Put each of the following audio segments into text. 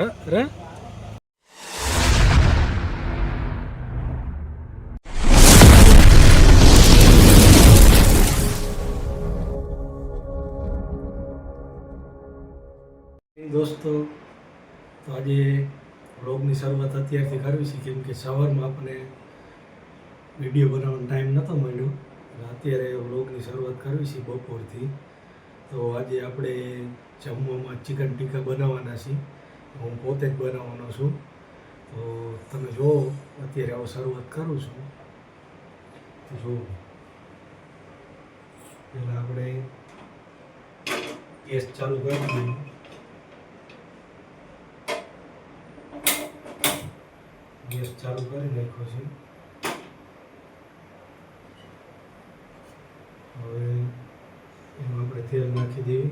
ર ર. દોસ્તો, તો આજે બ્લોગની શરૂઆત અત્યારથી કરવી છે, કેમ કે સવારમાં આપણે વીડિયો બનાવવાનો ટાઈમ નહોતો મળ્યો. અત્યારે બ્લોગની શરૂઆત કરવી છે બપોરથી. તો આજે આપણે જમવામાં ચિકન ટીકા બનાવવાના છીએ. હું પોતે જ બનાવવાનો છું. તો તમે જુઓ અત્યારે આવો શરૂઆત કરું છું. તો જો, પહેલાં આપણે ગેસ ચાલુ કરી દઈએ. ગેસ ચાલુ કરી નાખ્યો છે. હવે એમાં આપણે તેલ નાખી દઈએ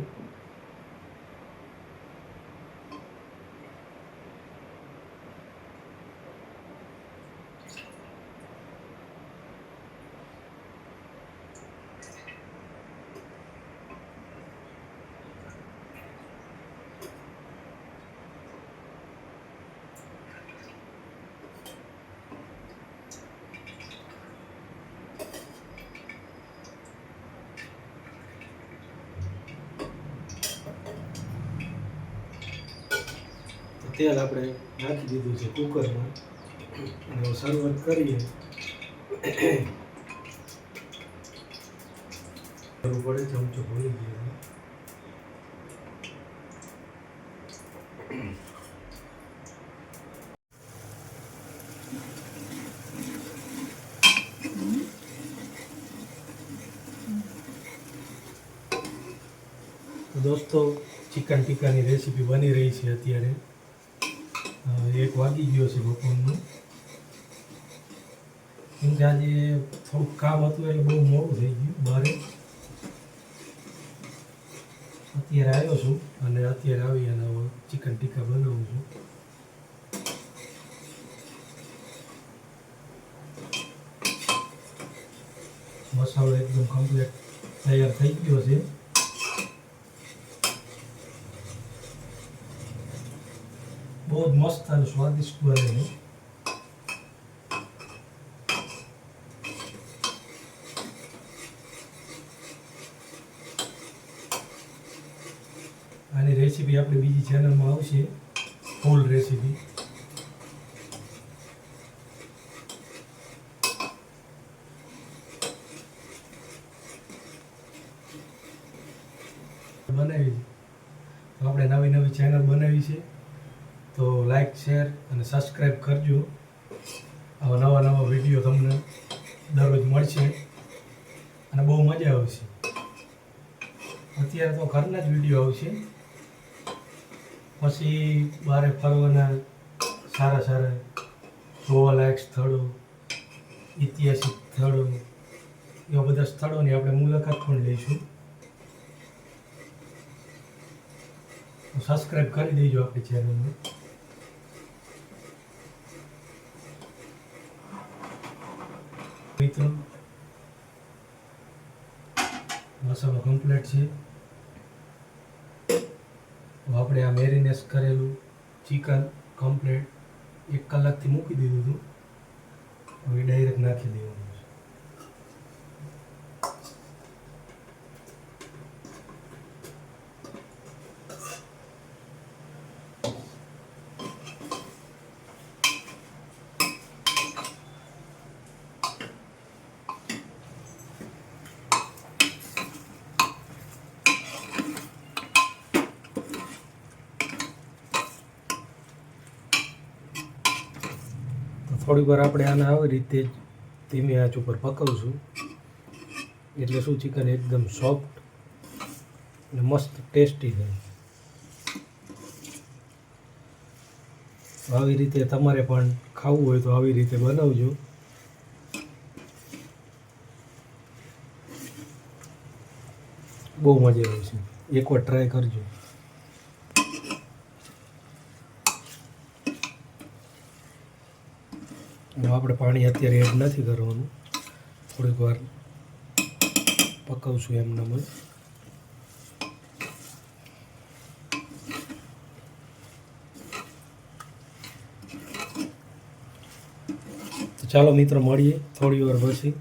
તેલ આપણે નાખી દીધું છે કુકરમાં. અને શરૂઆત કરીએ. કરવું પડે ચમચો ભૂલી ગયો દોસ્તો, ચિકન ટીકાની રેસીપી બની રહી છે અત્યારે. અ, એક વાગી ગયો છે બપોરનો. કેમ કે આજે થોડુંક કામ હતું એટલે બહુ મોડું થઈ ગયું બારે. અત્યારે આવ્યો છું અને અત્યારે આવી અને ચિકન ટીકા બનાવું છું. મસાલો એકદમ કમ્પ્લીટ તૈયાર થઈ ગયો છે. બહુ મસ્ત અને સ્વાદિષ્ટ બને છે આની રેસીપી આપણે બીજી ચેનલમાં આવશે. ફૂલ રેસીપી બનાવી આપણે નવી નવી ચેનલ બનાવી છે. તો લાઈક શેર અને સબસ્ક્રાઈબ કરજો. આવા નવા નવા વીડિયો તમને દરરોજ મળશે અને બહુ મજા આવશે. અત્યારે તો ઘરના જ વીડિયો આવશે. પછી બહારે ફરવાના સારા સારા જોવાલાયક સ્થળો, ઐતિહાસિક સ્થળો, એવા બધા સ્થળોની આપણે મુલાકાત પણ લઈશું. સબસ્ક્રાઈબ કરી દેજો આપણી ચેનલને મિત્રો મસાલો કમ્પ્લીટ છે. આપણે આ મેરિનેસ કરેલું ચિકન કમ્પ્લીટ એક કલાકથી મૂકી દીધું હતું. હવે ડાયરેક્ટ નાખી દેવાનું. છે તો થોડી વાર આપણે આને આવી રીતે ધીમી આંચ ઉપર પકવશું. એટલે શું ચિકન એકદમ સોફ્ટ અને મસ્ત ટેસ્ટી થાય આવી રીતે તમારે પણ ખાવું હોય તો આવી રીતે બનાવજો. બહુ મજા આવે છે એકવાર ટ્રાય કરજો. આપણે પાણી અત્યારે એડ નથી કરવાનું. થોડીક વાર પકવશું એમનામાં ચાલો મિત્ર, મળીએ થોડી વાર પછી.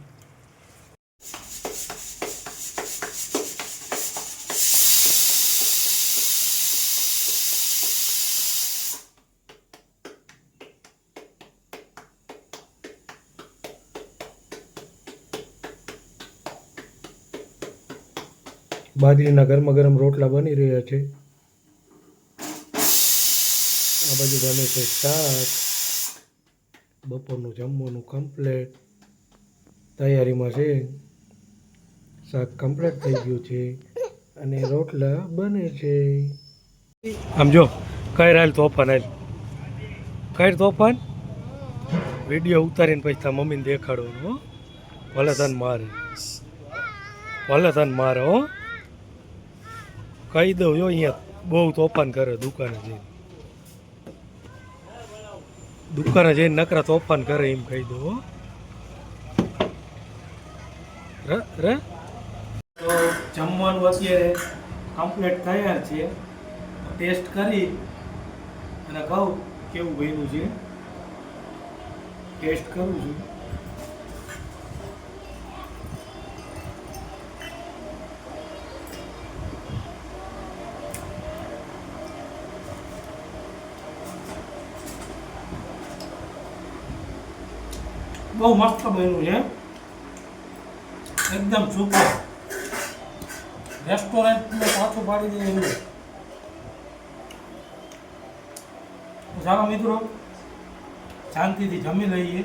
બાજરીના ગરમા ગરમ રોટલા બની રહ્યા છે. આ બાજુ બને છે શાક. બપોરનું જમવાનું કમ્પ્લેટ તૈયારીમાં છે. શાક કમ્પ્લેટ થઈ ગયું છે અને રોટલા બને છે. આમ જો, કઈ રાલ તોફાન આવેલ કઈ તોફાન? વીડિયો ઉતારીને પછી તાર મમ્મીને દેખાડવાનું, હો. ભલે તને મારે. ભલે તને મારે, હો. કહી દઉં, જો અહીંયા બહુ તોફાન કરે દુકાને જઈને. દુકાને જઈને નકરા તોફાન કરે એમ કહી દઉં રે તો જમવાનું અત્યારે કમ્પ્લીટ તૈયાર છે. ટેસ્ટ કરી અને કહું કેવું બન્યું છે. ટેસ્ટ કરું છું. બહુ મસ્ત બન્યું છે. એકદમ સુપર રેસ્ટોરન્ટને પાછું પાડી દે એવું ચાલો મિત્રો, શાંતિથી જમી લઈએ.